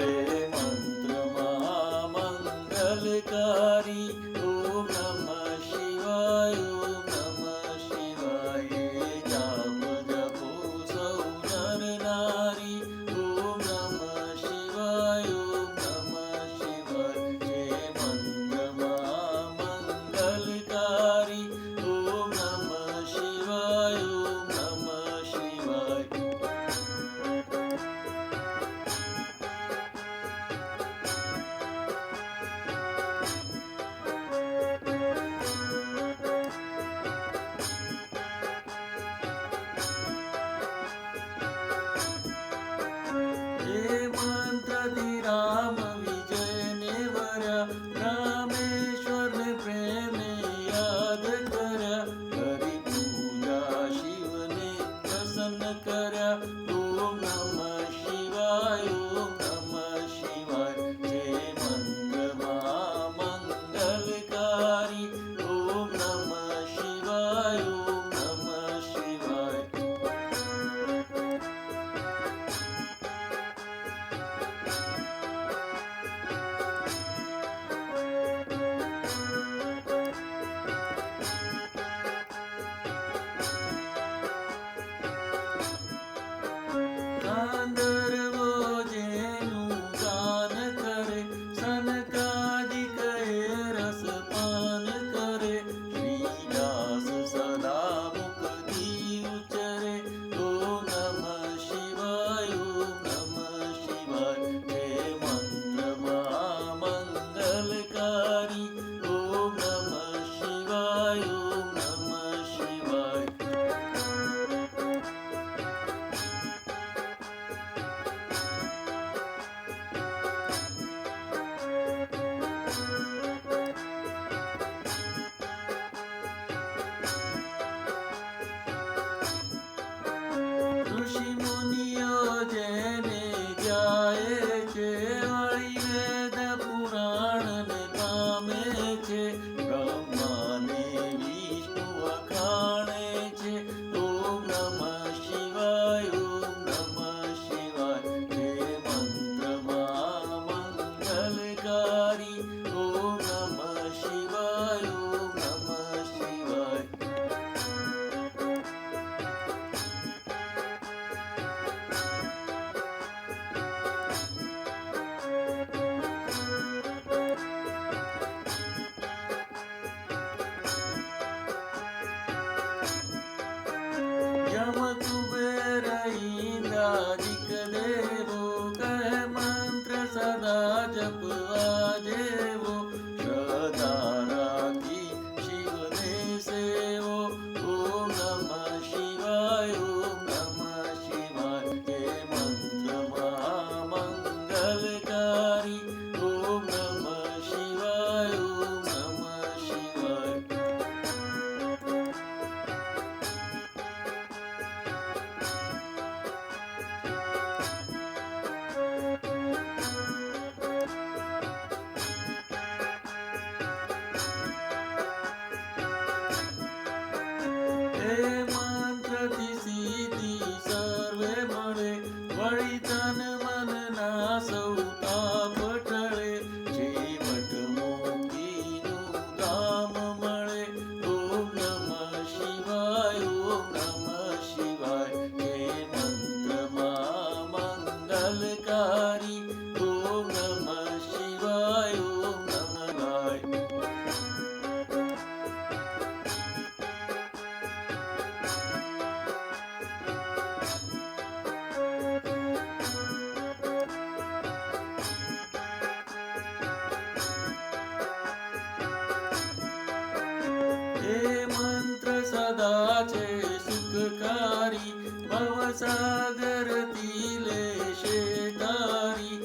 मंत्र महामंगलकारी na जप வழி தனு மன நாசோ जगाचे सुखकारी भवसागरतील शेतारी